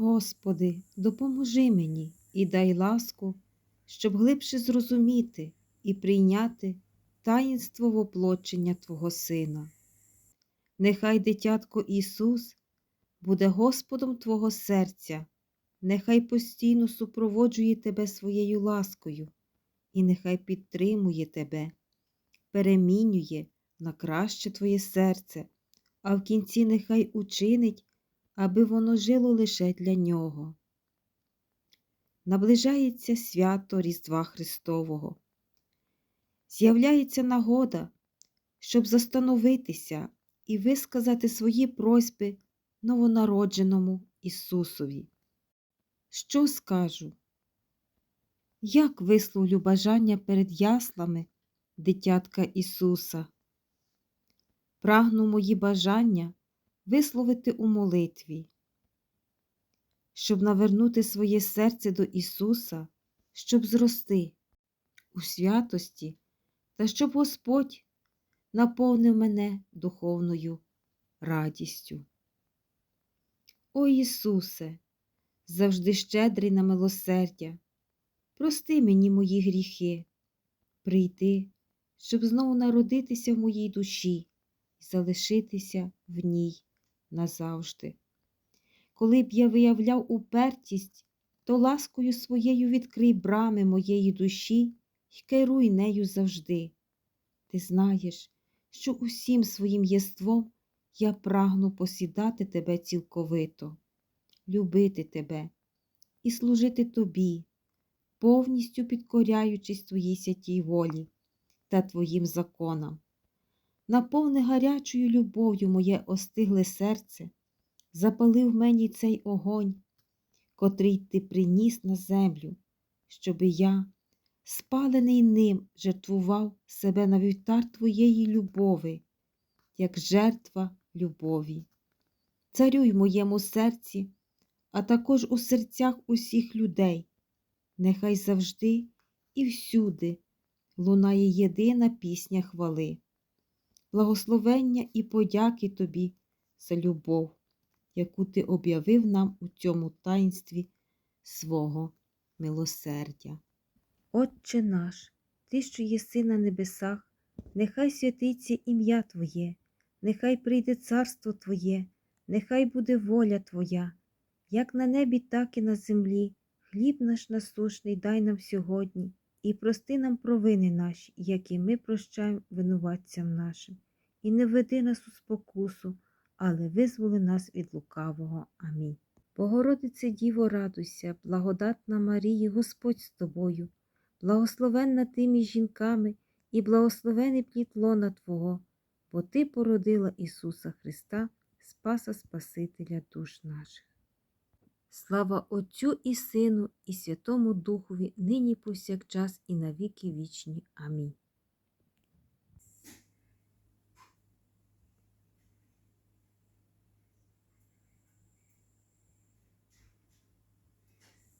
Господи, допоможи мені і дай ласку, щоб глибше зрозуміти і прийняти таїнство воплочення Твого Сина. Нехай дитятко Ісус буде Господом Твого серця, нехай постійно супроводжує Тебе своєю ласкою, і нехай підтримує Тебе, перемінює на краще Твоє серце, а в кінці нехай учинить, аби воно жило лише для Нього. Наближається свято Різдва Христового. З'являється нагода, щоб застановитися і висказати свої просьби новонародженому Ісусові. Що скажу? Як висловлю бажання перед яслами дитятка Ісуса? Прагну мої бажання висловити у молитві, щоб навернути своє серце до Ісуса, щоб зрости у святості та щоб Господь наповнив мене духовною радістю. О Ісусе, завжди щедрий на милосердя, прости мені мої гріхи, прийти, щоб знову народитися в моїй душі і залишитися в ній назавжди. Коли б я виявляв упертість, то ласкою своєю відкрий брами моєї душі й керуй нею завжди. Ти знаєш, що усім своїм єством я прагну посідати тебе цілковито, любити тебе і служити тобі, повністю підкоряючись твоїй святій волі та твоїм законам. Наповни гарячою любов'ю моє остигле серце, запалив мені цей огонь, котрий ти приніс на землю, щоби я, спалений ним, жертвував себе на вівтар твоєї любови, як жертва любові. Царюй в моєму серці, а також у серцях усіх людей, нехай завжди і всюди лунає єдина пісня хвали, благословення і подяки тобі за любов, яку ти об'явив нам у цьому таїнстві свого милосердя. Отче наш, Ти, що єси на небесах, нехай святиться ім'я Твоє, нехай прийде царство Твоє, нехай буде воля Твоя, як на небі, так і на землі. Хліб наш насушний дай нам сьогодні і прости нам провини наші, як і ми прощаємо винуватцям нашим. І не веди нас у спокусу, але визволи нас від лукавого. Амінь. Богородице Діво, радуйся, благодатна Марії, Господь з тобою, благословенна ти між жінками і благословений плід лона Твого, бо Ти породила Ісуса Христа, Спаса Спасителя душ наших. Слава Отцю і Сину, і Святому Духові, нині повсякчас і навіки вічні. Амінь.